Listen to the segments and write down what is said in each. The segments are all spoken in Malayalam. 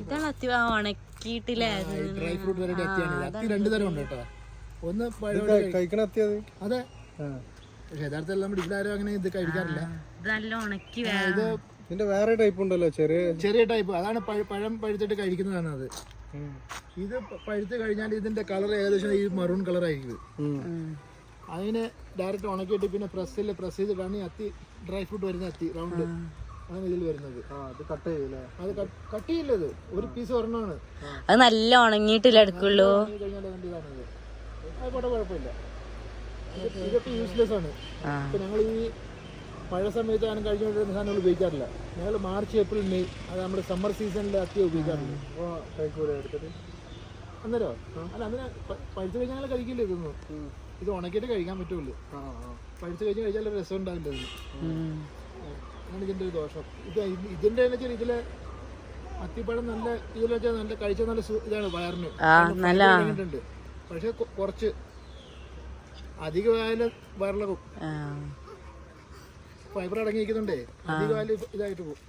ഇതാണ് അത്തി ഉണക്കിയിട്ടില്ലേ ഡ്രൈ ഫ്രൂട്ട് വെറൈറ്റി അത്തിയാണ്. അത്തി രണ്ട് തരം ഉണ്ട് കേട്ടോ ഒന്ന് കഴിക്കണ അത്യത് അതെ? പക്ഷെ യഥാർത്ഥത്തിൽ നമ്മുടെ അങ്ങനെ ഇത് കഴിക്കാറില്ല. ഇത് നല്ല ഉണക്കി ഇത് ഇതിന്റെ വേറെ ടൈപ്പ് ഉണ്ടല്ലോ ചെറിയ ചെറിയ ടൈപ്പ് അതാണ് പഴം പഴുത്തിട്ട് കഴിക്കുന്നതാണ് അത്. ഇത് പഴുത്ത് കഴിഞ്ഞാൽ ഇതിന്റെ കളർ ഏകദേശം ഈ മറൂൺ കളർ ആയിരിക്കും. അതിനെ ഡയറക്റ്റ് ഉണക്കിയിട്ട് പിന്നെ പ്രസ്സിൽ പ്രസ് ചെയ്തിട്ടാണ് ഈ അത്തി ഡ്രൈ ഫ്രൂട്ട് വരുന്ന അത്തി റൗണ്ട് ആണ് ഇതിൽ വരുന്നത്. ആ അത് കട്ട് ചെയ്യൂലേ? അത് കട്ട് ചെയ്യില്ല ഇത്. ഒരു പീസ് ഒരെണ്ണമാണ്. അത് നല്ല ഉണങ്ങിയിട്ടില്ല എടുക്കുള്ളൂ? കഴിഞ്ഞാൽ അതിന്റെ ഇതാണിത് കുഴപ്പമില്ല. ഇത് ഇതൊക്കെ യൂസ്ലെസ് ആണ്. ഇപ്പൊ ഞങ്ങൾ ഈ മഴ സമയത്ത് ഞാൻ കഴിഞ്ഞുകൊണ്ടിരുന്ന സാധനങ്ങൾ ഉപയോഗിക്കാറില്ല. ഞങ്ങൾ മാർച്ച് ഏപ്രിൽ മെയ് അത് നമ്മുടെ സമ്മർ സീസണിൽ അത്തി ഉപയോഗിക്കാറുണ്ട് അപ്പൊ കഴിക്കൂലേ എടുത്തിട്ട്? അന്നേരോ? അല്ല അന്നേരം പഴുത്ത് കഴിഞ്ഞാൽ ഞങ്ങൾ കഴിക്കില്ല ഇതൊന്നും? ഇത് ഉണക്കിയിട്ട് കഴിക്കാൻ പറ്റുള്ളൂ. പഴുത്ത് കഴിഞ്ഞ് കഴിച്ചാൽ രസം ഉണ്ടാവില്ല ഇതിന് ഇതിന്റെ ഒരു ദോഷം. ഇത് ഇതിന്റെ എന്ന് വെച്ചാൽ ഇതിലെ അത്തിപ്പഴം നല്ല ഇതിൽ വെച്ചാൽ നല്ല കഴിച്ച നല്ല ഇതാണ് വയറിന്. നല്ല ഉണ്ട് പക്ഷെ കുറച്ച് അധികമായാലും വയറിളകും. ഫൈബർ അടങ്ങിയിരിക്കുന്നുണ്ടേ. അധികമായാലും ഇത് ഇതായിട്ട് പോകും.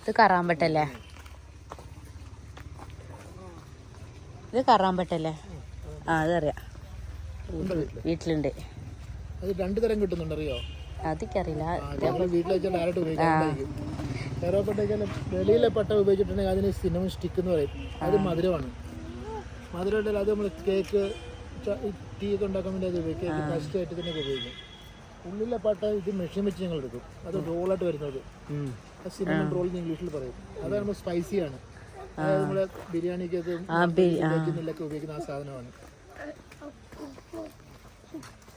ഇത് കറാമ്പട്ടല്ലേ ഇത് കറാമ്പട്ടല്ലേ ആ അതറിയാം. വീട്ടിലുണ്ട്. അത് രണ്ട് തരം കിട്ടുന്നുണ്ട് അറിയോ അതിക്കറിയില്ല വെച്ചാൽ ഡയറക്റ്റ് ഉപയോഗിക്കാറുണ്ടായിരിക്കും കറുവപ്പട്ടയ്ക്ക് വെളിയിലെ പട്ട ഉപയോഗിച്ചിട്ടുണ്ടെങ്കിൽ അതിന് സിനിമ സ്റ്റിക്ക് എന്ന് പറയും. അത് മധുരമാണ്. മധുരം ഉണ്ടെങ്കിൽ അത് നമ്മൾ കേക്ക് ടീ ഒക്കെ ഉണ്ടാക്കാൻ വേണ്ടി അത് ഉപയോഗിക്കും. കേക്ക് ഫസ്റ്റ് ആയിട്ട് തന്നെ ഉപയോഗിക്കും. ഉള്ളിലെ പട്ട ഇത് മെഷീൻ വെച്ച് ഞങ്ങൾ എടുക്കും അത് റോളായിട്ട് വരുന്നത്. അത് സിനിമ റോൾ ഇംഗ്ലീഷിൽ പറയും. അത് ആ. വെജിനൊക്കെ ഉപയോഗിക്കുന്ന ആ സാധനമാണ്.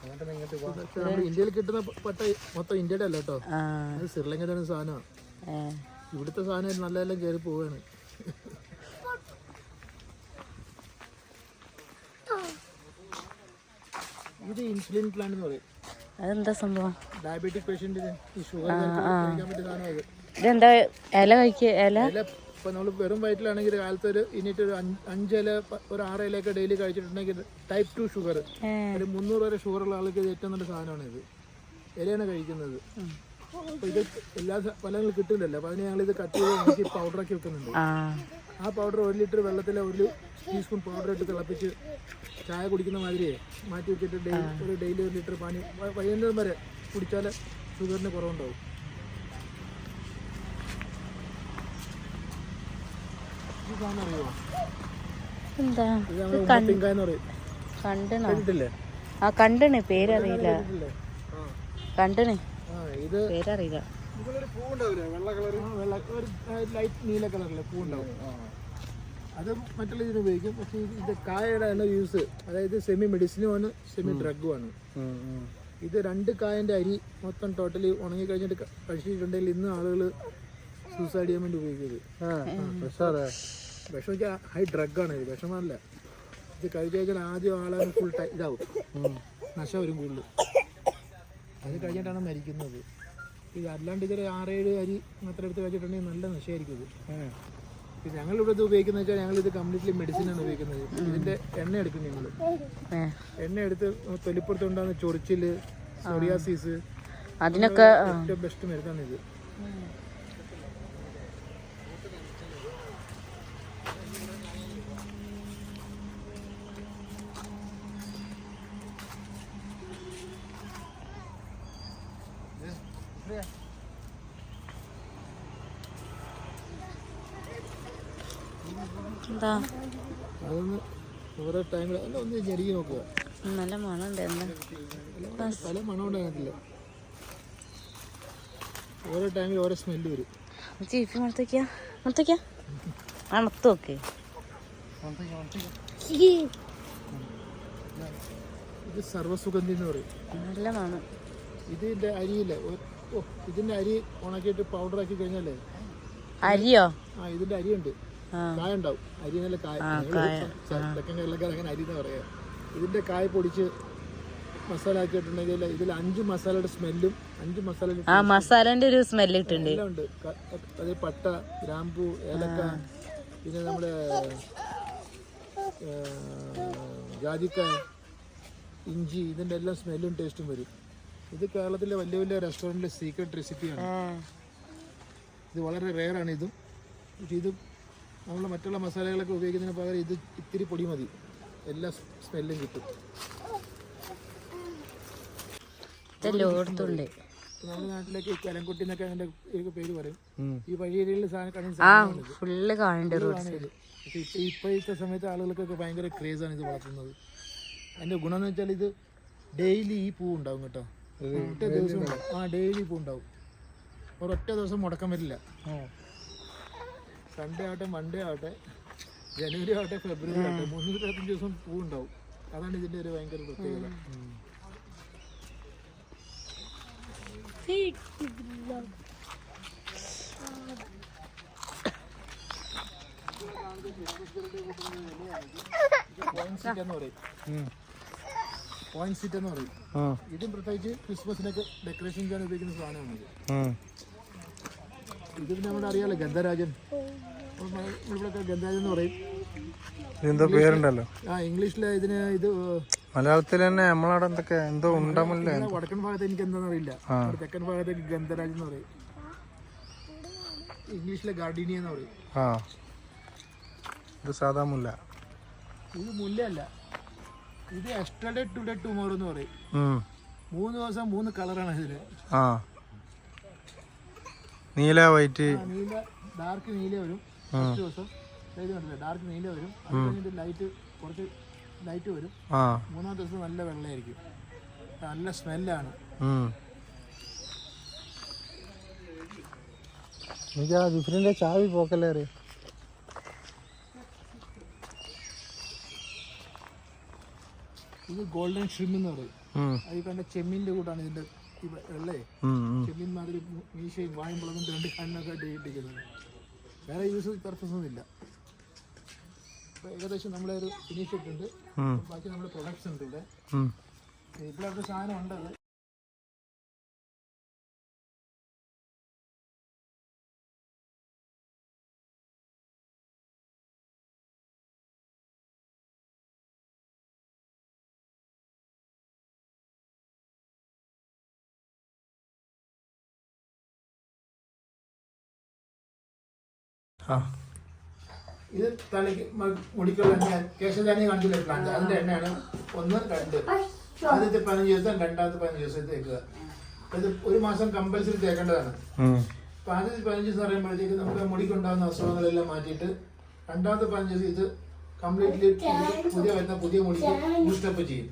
അങ്ങോട്ട് ഇങ്ങോട്ട് പോകാം. പക്ഷേ നമ്മുടെ ഇന്ത്യയിൽ കിട്ടുന്ന പട്ട മൊത്തം ഇന്ത്യയുടെ അല്ല കേട്ടോ. ആ. അത് ശ്രീലങ്കയുടെ ഒരു സാധനമാണ്. ഏ. ഇവിടുത്തെ സാധനം നല്ല എല്ലാം കയറി പോവാണ്. ഇത് ഇൻസുലിൻ പ്ലാന്റ് എന്ന് പറയും. അതെന്താ സംഭവം? ഡയബറ്റിക് പേഷ്യന്റിന് ഈ ഷുഗർ കഴിക്കാൻ പറ്റിയ സാധനമാണ് അത് ഇതെന്താ? ഇല കഴിക്കുക ഇല ഇപ്പൊ നമ്മൾ വെറും വയറ്റിലാണെങ്കിൽ കാലത്ത് ഒരു ഇനിയിട്ട് ഒരു അഞ്ച് അഞ്ചില ഒരു ആറ് ഇലയൊക്കെ ഡെയിലി കഴിച്ചിട്ടുണ്ടെങ്കിൽ ടൈപ്പ് ടു ഷുഗർ. ഒരു മുന്നൂറ് വരെ ഷുഗർ ഉള്ള ആൾക്ക് ഏറ്റവും നല്ല സാധനമാണ് ഇത്. ഇലയാണ് കഴിക്കുന്നത്. ഇത് എല്ലാ ഫലങ്ങളും കിട്ടില്ലല്ലോ അപ്പൊ അതിന് ഞങ്ങൾ ഇത് കട്ട് ചെയ്ത് ഉണക്കി പൗഡറാക്കി വെക്കുന്നുണ്ട്. ആ. പൗഡർ ഒരു ലിറ്റർ വെള്ളത്തിൽ ഒരു ടീസ്പൂൺ പൗഡർ ഇട്ട് തിളപ്പിച്ച് ചായ കുടിക്കുന്ന മാതിരി മാറ്റി വെച്ചിട്ട് ഡെയിലി ഒരു ഡെയിലി ഒരു ലിറ്റർ പാനി വൈകുന്നേരം വരെ കുടിച്ചാൽ ഷുഗറിന് കുറവുണ്ടാവും ഈ സാധനം അറിയുമോ എന്താ? കണ്ടണോ ആ. കണ്ടണ് പേരറിയില്ല. കണ്ടണ് ആ. ഇത് പേരറിയില്ല. ഇതിലൊരു പൂ ഉണ്ടാവില്ലേ വെള്ള കളർ ആ, വെള്ള ഒരു ലൈറ്റ് നീല കളറിലെ പൂ ഉണ്ടാവും അത് മറ്റുള്ള ഇതിന് ഉപയോഗിക്കും. പക്ഷെ ഇത് കായയുടെ ആണ് യൂസ് അതായത് സെമി മെഡിസിനുമാണ് സെമി ഡ്രഗുമാണ് ഇത് രണ്ട് കായന്റെ അരി മൊത്തം ടോട്ടലി ഉണങ്ങി കഴിഞ്ഞിട്ട് കഴിച്ചിട്ടുണ്ടെങ്കിൽ ഇന്ന് ആളുകൾ സൂസൈഡ് ചെയ്യാൻ വേണ്ടി ഉപയോഗിക്കുന്നത് വിഷാറേ വിഷം വെച്ചാൽ ഹൈ ഡ്രഗാണ് ഇത് വിഷമല്ല ഇത് കഴിച്ചു കഴിഞ്ഞാൽ ആദ്യം ആളെ ഫുൾ ടൈ ഇതാവും. നശ വരും കൂടുതൽ. അത് കഴിഞ്ഞിട്ടാണ് മരിക്കുന്നത്. ഇത് അല്ലാണ്ട് ഇതൊരു ആറേഴ് അരി മാത്രം എടുത്ത് കഴിച്ചിട്ടുണ്ടെങ്കിൽ നല്ല നശയായിരിക്കും ഇത്. പിന്നെ ഞങ്ങൾ ഇവിടെ ഇത് ഉപയോഗിക്കുന്നത് വെച്ചാൽ ഞങ്ങൾ ഇത് കംപ്ലീറ്റ്ലി മെഡിസിനാണ് ഉപയോഗിക്കുന്നത്. ഇതിന്റെ എണ്ണ എടുക്കും ഞങ്ങൾ എണ്ണ എടുത്ത് തൊലിപ്പുറത്ത് ഉണ്ടാകുന്ന ചൊറിച്ചിൽ സോറിയാസിസ് അതിനൊക്കെ ഏറ്റവും ബെസ്റ്റ് മരുന്നാണ് ഇത്. എന്താ? അതൊന്ന് ഓരോ ടൈമിൽ അല്ല ഒന്ന് ഞെരുകി നോക്കുക നല്ല പല മണം ഉണ്ടാകത്തില്ല ഓരോ ടൈമിൽ ഓരോ സ്മെല്ല് വരും. ചീഫി മണത്തേക്കാ മണത്തേക്കാ മണത്ത് നോക്ക്. ഇത് സർവസുഗന്ധി എന്ന് പറയും. നല്ല മണം. ഇതിന്റെ അരിയില്ല. ഓ ഇതിന്റെ അരി ഉണക്കിയിട്ട് പൗഡർ ആക്കി കഴിഞ്ഞാലേ അരിയോ? ആ ഇതിന്റെ അരിയുണ്ട്. ഉണ്ട് കായ ഉണ്ടാവും അരി നല്ല കായ. തെക്കൻ കേരളക്കാർ അങ്ങനെ അരി എന്ന് പറയാ. ഇതിന്റെ കായ പൊടിച്ച് മസാല ആക്കിയിട്ടുണ്ടെങ്കിൽ ഇതിൽ അഞ്ച് മസാലയുടെ സ്മെല്ലും അഞ്ച് മസാല ആ മസാലന്റെ ഒരു സ്മെല്ല് കിട്ടുന്നുണ്ട് അത് പട്ട ഗ്രാമ്പു ഏലക്ക പിന്നെ നമ്മുടെ ജാതിക്ക ഇഞ്ചി ഇതിന്റെ എല്ലാം സ്മെല്ലും ടേസ്റ്റും വരും. ഇത് കേരളത്തിലെ വലിയ വലിയ റെസ്റ്റോറന്റിലെ സീക്രട്ട് റെസിപ്പിയാണ് ഇത് വളരെ റെയറാണ് ഇതും. പക്ഷേ ഇത് നമ്മൾ മറ്റുള്ള മസാലകളൊക്കെ ഉപയോഗിക്കുന്നതിന് പകരം ഇത് ഇത്തിരി പൊടി മതി. എല്ലാ സ്മെല്ലും കിട്ടും. നമ്മുടെ നാട്ടിലേക്ക് കലംകുട്ടി എന്നൊക്കെ അതിന്റെ പേര് പറയും. ഈ വഴിയരികളിൽ ഫുള്ള് കാണുന്നുണ്ട് ആണ് ഇത് ഇപ്പോഴത്തെ സമയത്ത് ആളുകൾക്കൊക്കെ ഭയങ്കര ക്രേസാണ് ഇത് വളർത്തുന്നത്. അതിന്റെ ഗുണം എന്ന് വെച്ചാൽ ഇത് ഡെയിലി ഈ പൂ ഉണ്ടാവും കേട്ടോ. ഒറ്റ ദിവസം ആ ഡെയിലി പൂ ഉണ്ടാവും ഒരൊറ്റ ദിവസം മുടക്കം വരില്ല. സൺഡേ ആവട്ടെ മൺഡേ ആവട്ടെ ജനുവരി ആവട്ടെ ഫെബ്രുവരി ആവട്ടെ മുന്നൂറ്റി ഇരുപത്തഞ്ച് ദിവസം പൂ ഉണ്ടാവും അതാണ് ഇതിന്റെ ഒരു ഭയങ്കര പ്രത്യേകത. എന്ന് പറയും. പോയിന്റ് സീറ്റ് എന്ന് പറയും. ഇതും പ്രത്യേകിച്ച് ക്രിസ്മസിനൊക്കെ ഡെക്കറേഷൻ ചെയ്യാൻ ഉപയോഗിക്കുന്ന സാധനമാണ് ഇത്. പിന്നെ നമ്മുടെ അറിയാലോ ഗന്ധരാജൻ. ഇവിടെയൊക്കെ ഗന്ധരാജൻ എന്ന് പറയും. എന്തോ പേരുണ്ടല്ലോ. ആ ഇംഗ്ലീഷിൽ ഇതിന് ഇത് മലയാളത്തിൽ തന്നെ നമ്മളവിടെ എന്തൊക്കെ എന്തോ ഉണ്ടമല്ലേ വടക്കൻ ഭാഗത്ത് എനിക്ക് എന്താണെന്ന് അറിയില്ല തെക്കൻ ഭാഗത്തേക്ക് ഗന്ധരാജ് എന്ന് പറയും. ഇംഗ്ലീഷിലെ ഗാർഡീനിയ എന്ന് പറയും. ആ. ഇത് സാധാ മുല്ല. ഇത് മുല്ലയല്ല. ഇത് എസ്റ്റർഡേ ടുഡേ ടുമോറോ എന്ന് പറയും. മൂന്ന് ദിവസം മൂന്ന് കളറാണ് ഇതിൽ. ആ. നീല വൈറ്റ് നീല ഡാർക്ക് നീല വരും. ഫസ്റ്റ് ദിവസം ഡാർക്ക് നീല വരും. അത് കഴിഞ്ഞിട്ട് ലൈറ്റ് കുറച്ച് ലൈറ്റ് വരും. മൂന്നാം ദിവസം നല്ല വെള്ളയായിരിക്കും. നല്ല സ്മെല്ലാണ്. എനിക്ക് ആ ജിഫിലിന്റെ ചാവി പോക്കല്ലേ അറിയാം? ഇത് ഗോൾഡൻ ഷ്രിം എന്ന് പറയും. അത് കണ്ട ചെമ്മീന്റെ കൂട്ടാണ് ഇതിന്റെ വെള്ളേ ഉം. ചെമ്മീൻ മാതിരി മീശയും വായും പിളർന്നും രണ്ട് കണ്ണൊക്കെ ആയിട്ട് ഇട്ടിരിക്കുന്നത്. വേറെ യൂസ് പർപ്പസ് ഒന്നും ഇല്ല. ഏകദേശം നമ്മുടെ ഒരു ഫിനിഷ് ഇട്ടുണ്ട് ബാക്കി നമ്മുടെ പ്രൊഡക്ട്സ് ഉണ്ട് ഇവിടെ. ഇവിടെ സാധനം ഉണ്ടത് ഇത് തലയ്ക്ക് മുടിക്കുള്ള എണ്ണ കേശധാനി കാണിച്ചില്ല പ്ലാന്റ് അതിന്റെ എണ്ണയാണ് ഒന്ന് രണ്ട്. ആദ്യത്തെ പതിനഞ്ച് ദിവസം രണ്ടാമത്തെ പതിനഞ്ച് ദിവസം തേക്കുക. ഇത് ഒരു മാസം കമ്പൽസറി തേക്കേണ്ടതാണ്. അപ്പൊ ആദ്യത്തെ പതിനഞ്ച് ദിവസം പറയുമ്പോഴത്തേക്ക് നമുക്ക് മുടിക്കുണ്ടാകുന്ന അസുഖങ്ങളെല്ലാം മാറ്റിയിട്ട് രണ്ടാമത്തെ പതിനഞ്ച് ദിവസം ഇത് കംപ്ലീറ്റ്ലി പുതിയ വരുന്ന പുതിയ മുടിക്ക് ബൂസ്റ്റപ്പ് ചെയ്യും.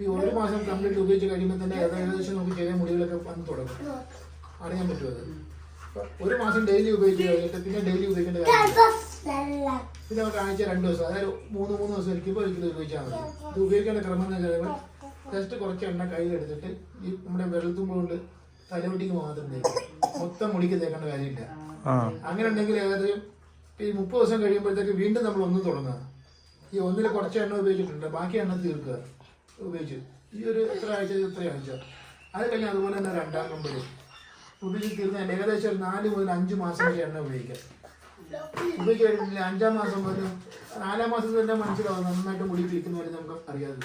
ഈ ഒരു മാസം കംപ്ലീറ്റ് ഉപയോഗിച്ച് കഴിയുമ്പോൾ തന്നെ ഏകദേശം നമുക്ക് ചെറിയ മുടികളൊക്കെ വന്ന് തുടങ്ങും. അറിയാൻ പറ്റും അത്? അപ്പൊ ഒരു മാസം ഡെയിലി ഉപയോഗിച്ച് കഴിഞ്ഞിട്ട് പിന്നെ ഡെയിലി ഉപയോഗിക്കേണ്ട കാര്യം പിന്നെ അവർക്ക് ആഴ്ച രണ്ട് ദിവസം അതായത് മൂന്ന് മൂന്ന് ദിവസം ഒരിക്കലും ഒരിക്കലും ഉപയോഗിച്ചാൽ മതി. ഇത് ഉപയോഗിക്കേണ്ട ക്രമം എന്ന് വെച്ചാൽ ജസ്റ്റ് കുറച്ച് എണ്ണ കയ്യിലെടുത്തിട്ട് ഈ നമ്മുടെ വെള്ളത്തുമ്പോൾ കൊണ്ട് തലവെട്ടിക്ക് മാത്രം തേക്കും. മൊത്തം മുടിക്ക് തേക്കേണ്ട കാര്യമില്ല. ആ. അങ്ങനെ ഉണ്ടെങ്കിൽ ഏകദേശം ഈ മുപ്പത് ദിവസം കഴിയുമ്പോഴത്തേക്ക് വീണ്ടും നമ്മൾ ഒന്ന് തുടങ്ങുക. ഈ ഒന്നിൽ കുറച്ച് എണ്ണ ഉപയോഗിച്ചിട്ടുണ്ട് ബാക്കി എണ്ണ തീർക്കുക. ഉപയോഗിച്ച്. ഈ ഒരു എത്ര ആഴ്ച എത്ര ആഴ്ച? അത് കഴിഞ്ഞ് അതുപോലെ തന്നെ രണ്ടാം നമ്പർ ഉപയോഗിച്ച് തീർന്നാൽ ഏകദേശം ഒരു നാല് മുതൽ അഞ്ച് മാസം വരെ എണ്ണ ഉപയോഗിക്കാം. ഉപയോഗിച്ച് അഞ്ചാം മാസം മുതൽ നാലാം മാസം തന്നെ മനസ്സിലാവും നന്നായിട്ട് മുടി പിടിക്കുന്ന വരെ നമുക്ക് അറിയാതെ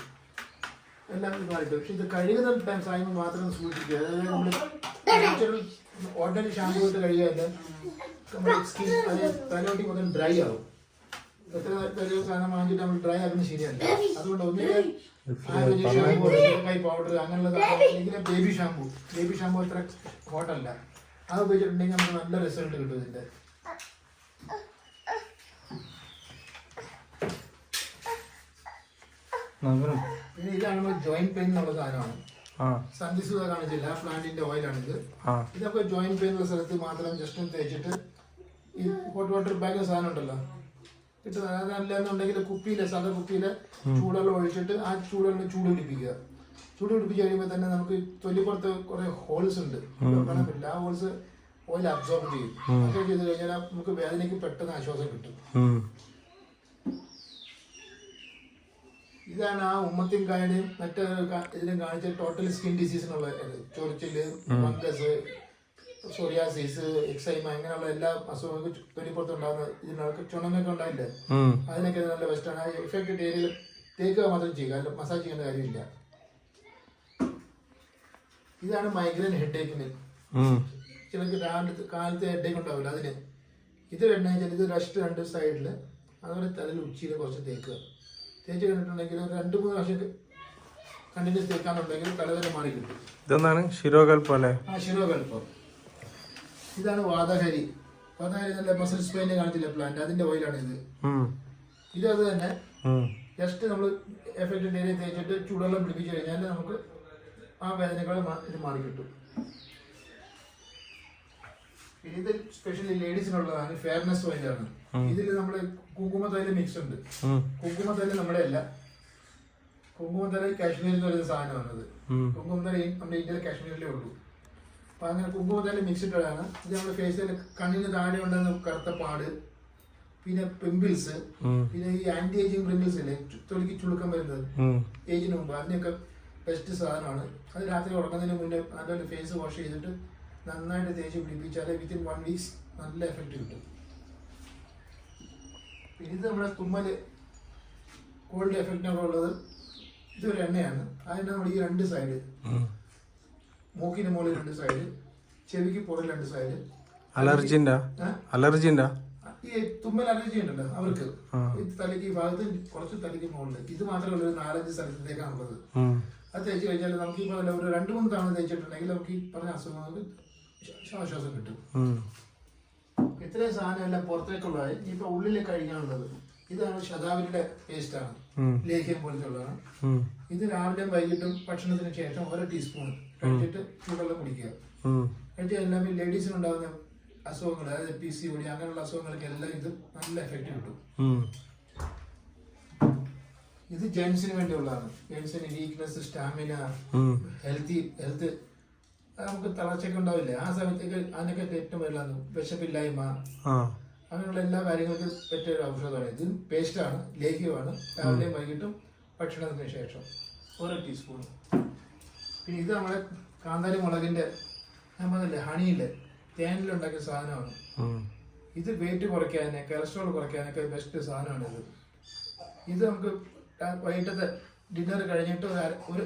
എല്ലാം ഇതായിട്ട്. പക്ഷെ ഇത് കഴുകുന്ന ടൈം മാത്രം സൂക്ഷിക്കുക. അതായത് നമ്മൾ ഓർഡിനറി ഷാമ്പു ഇട്ട് കഴുകിയാൽ നമ്മുടെ സ്കിൻ അത് തലോട്ടി മുതൽ ഡ്രൈ ആവും. എത്ര ഒരു സാധനം വാങ്ങിച്ചിട്ട് നമ്മൾ ഡ്രൈ ആക്കുന്നത് ശരിയല്ല. അതുകൊണ്ട് ഒന്നിലെ കൈ പൗഡർ അങ്ങനെയുള്ള അല്ലെങ്കിൽ ബേബി ഷാമ്പു ബേബി ഷാമ്പു അത്ര ഹോട്ടല്ല അത് ഉപയോഗിച്ചിട്ടുണ്ടെങ്കിൽ നമുക്ക് നല്ല റിസൾട്ട് കിട്ടും ഇതിന്റെ. നഗരം. പിന്നെ ഇതാണ് നമ്മൾ ജോയിന്റ് പെയിൻ എന്നുള്ള സാധനമാണ്. ആ. സന്ധിസുത കാണിച്ചില്ല. പ്ലാന്റിന്റെ ഓയിലാണിത് ഇതൊക്കെ ജോയിന്റ് പെയിൻ ഉള്ള സ്ഥലത്ത് മാത്രം ജസ്റ്റ് തേച്ചിട്ട് ഈ ഹോട്ട് വാട്ടർ ബാഗ് സാധനം ഉണ്ടല്ലോ. കിട്ടുന്നത് അതല്ല എന്നുണ്ടെങ്കിൽ കുപ്പിയിലെ സാധാ കുപ്പിയിലെ ചൂടുവെള്ളം ഒഴിച്ചിട്ട് ആ ചൂടുവെള്ളം ചൂട് പിടിപ്പിക്കുക ചൂട് പിടിപ്പിച്ച് കഴിയുമ്പോൾ തന്നെ നമുക്ക് തൊല്ലിപ്പുറത്ത് തൊലിപ്പുറത്ത് കുറെ ഹോൾസ് ഉണ്ട്. പറ്റില്ല ആ ഹോൾസ് ഓയിൽ അബ്സോർബ് ചെയ്യും. അബ്സോർബ് ചെയ്ത് കഴിഞ്ഞാൽ നമുക്ക് വേദനയ്ക്ക് പെട്ടെന്ന് ആശ്വാസം കിട്ടും. ഇതാണ് ആ ഉമ്മത്തിൻകായുടെയും മറ്റേ ഇതിനും ഇതിലും കാണിച്ച ടോട്ടൽ സ്കിൻ ഡിസീസ് എന്നുള്ള ചൊറിച്ചിൽ ഫംഗസ് സോറിയാസിസ് എക്സൈമ അങ്ങനെയുള്ള എല്ലാ അസുഖങ്ങൾക്കും തൊലിപ്പുറത്ത് ഉണ്ടാകുന്ന ഇതിനൊക്കെ ചുണങ്ങൊക്കെ ഉണ്ടായില്ലേ. അതിനൊക്കെ നല്ല ബെസ്റ്റാണ് ആ എഫക്റ്റഡ് ഏരിയയിൽ തേക്കുക മാത്രം ചെയ്യുക. അല്ല മസാജ് ചെയ്യേണ്ട കാര്യമില്ല. ഇതാണ് മൈഗ്രൈൻ ഹെഡേക്കിന്. ചിലർക്ക് രാവിലത്തെ കാലത്തെ ഹെഡേക്ക് ഉണ്ടാവില്ല അതിന്. ഇത് എണ്ണ ചിലത് ഇത് റെസ്റ്റ് രണ്ട് സൈഡിൽ അതുപോലെ തലയിൽ ഉച്ചയിൽ കുറച്ച് തേക്കുക. തേച്ച് കഴിഞ്ഞിട്ടുണ്ടെങ്കിൽ ഒരു രണ്ട് മൂന്ന് വർഷം കണ്ടിന്യൂസ് തേക്കാന്നുണ്ടെങ്കിൽ തലവേദന മാറി കിട്ടും ഇതൊന്നാണ് ശിരോകൽപ്പം അല്ലേ? ആ ശിരോകൽപ്പം ഇതാണ് വാതഹരി വാതഹരി നല്ല മസിൽ സ്പെയിന് കാണിച്ചില്ല പ്ലാന്റ് അതിന്റെ ഓയിലാണ് ഇത്. ഇത് അത് തന്നെ. ജസ്റ്റ് നമ്മൾ എഫക്റ്റ് ഏരിയ തേച്ചിട്ട് ചൂടെല്ലാം പിടിപ്പിച്ചു കഴിഞ്ഞാൽ നമുക്ക് ആ വേദനകൾ ഇത് മാറി കിട്ടും. പിന്നെ ഇത് സ്പെഷ്യലി ലേഡീസിനുള്ളതാണ് ഫെയർനെസ് ഓയിലാണ് ഇതിൽ നമ്മൾ കുങ്കുമ തൈൽ മിക്സ് ഉണ്ട്. ഉം. കുങ്കുമ തൈൽ നമ്മുടെ അല്ല. കുങ്കുമ തൈൽ കാശ്മീരിൽ നിന്ന് വരുന്ന സാധനമാണത് ഉം. കുങ്കുമ തൈൽ നമ്മുടെ ഇന്ത്യയിലെ കാശ്മീരിലേ ഉള്ളൂ. അപ്പൊ അങ്ങനെ തൈൽ മിക്സിട്ടതാണ് ഇത് നമ്മുടെ ഫേസിൽ കണ്ണിന് താഴെ ഉണ്ടെന്ന് കറുത്ത പാട്. പിന്നെ പിമ്പിൾസ് പിന്നെ ഈ ആന്റി ഏജിങ് പിമ്പിൾസ് ഇല്ലേ? ചു- തൊലിക്ക് ചുളുക്കം വരുന്നത്. ഏജിന് മുമ്പ്. അതിനൊക്കെ ബെസ്റ്റ് സാധനമാണ്. അത് രാത്രി ഉറങ്ങുന്നതിന് മുന്നേ അതുപോലെ ഫേസ് വാഷ് ചെയ്തിട്ട് നന്നായിട്ട് തേച്ച് പിടിപ്പിച്ചാൽ വിത്തിൻ വൺ വീക്സ് നല്ല എഫക്റ്റ് കിട്ടും. പിന്നെ ഇത് നമ്മുടെ തുമ്മൽ കോൾഡ് എഫക്റ്റിനൊക്കെ ഉള്ളത് ഇതൊരു എണ്ണയാണ്. അതിന് നമ്മൾ ഈ രണ്ട് സൈഡ്. മൂക്കിന് മുകളിൽ രണ്ട് സൈഡ് ചെവിക്ക് പുറം രണ്ട് സൈഡ് അലർജിന്റെ? അലർജിന്റെ? ഈ തുമ്മൽ അലർജി ഉണ്ടല്ലോ അവർക്ക്. തലയ്ക്ക് ഈ ഭാഗത്ത് കുറച്ച് തലയ്ക്ക് മുകളിൽ ഇത് മാത്രമല്ല ഒരു നാലഞ്ച് സ്ഥലത്തേക്കാണുള്ളത്. അത് തേച്ച് കഴിഞ്ഞാൽ നമുക്ക് ഈ പറഞ്ഞ ഒരു രണ്ട് മൂന്ന് തവണ തേച്ചിട്ടുണ്ടെങ്കിൽ നമുക്ക് ഈ പറഞ്ഞ അസുഖങ്ങൾക്ക് ശ്വാസം കിട്ടും. ഇത്രയും സാധനം എല്ലാം പുറത്തേക്കുള്ളതായി. ഇപ്പൊ ഉള്ളിൽ കഴിക്കാനുള്ളത് ഇതാണ് ശതാവരിയുടെ പേസ്റ്റാണ് ആണ്. ഉം. ലേഖ്യം പോലത്തുള്ളതാണ്. ഉം. ഇത് രാവിലെയും വൈകിട്ടും ഭക്ഷണത്തിന് ശേഷം ഓരോ ടീസ്പൂൺ കഴിച്ചിട്ട് ചൂടെല്ലാം കുടിക്കുക. ഉം. കഴിച്ച് എല്ലാം ലേഡീസിനുണ്ടാകുന്ന അസുഖങ്ങൾ അതായത് പി സി ഒടി അങ്ങനെയുള്ള അസുഖങ്ങൾക്ക് എല്ലാം ഇത് നല്ല എഫക്റ്റ് കിട്ടും. ഇത് ജെൻസിന് വേണ്ടിയുള്ളതാണ്. ജെൻസിന് വീക്ക്നെസ് സ്റ്റാമിന ഹെൽത്തി ഹെൽത്ത് നമുക്ക് തളർച്ചയൊക്കെ ഉണ്ടാവില്ല? ആ സമയത്തേക്ക് അതിനൊക്കെ ഏറ്റവും വരില്ലാന്ന് വിശപ്പില്ലായ്മ. അങ്ങനെയുള്ള എല്ലാ കാര്യങ്ങൾക്കും പറ്റിയ ഒരു ഔഷധമാണ്. ഇത് പേസ്റ്റാണ് ലേഹ്യമാണ്. രാവിലെയും വൈകിട്ടും ഭക്ഷണത്തിന് ശേഷം. ഓരോ ടീസ്പൂൺ പിന്നെ ഇത് നമ്മളെ കാന്താരി മുളകിന്റെ ഞാൻ പറഞ്ഞില്ലേ ഹണിയില്ലേ തേനിലുണ്ടാക്കിയ സാധനമാണ്. ഇത് വെയിറ്റ് കുറയ്ക്കാന് കൊളസ്ട്രോൾ കുറയ്ക്കാനൊക്കെ ബെസ്റ്റ് സാധനമാണ് ഇത്. ഇത് നമുക്ക് വൈകിട്ടത്തെ ഡിന്നർ കഴിഞ്ഞിട്ട് ഒരു ഒരു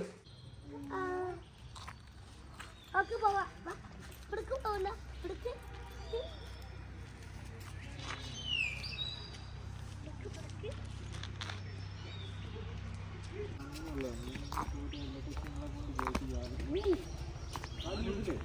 嗯，好，你这个。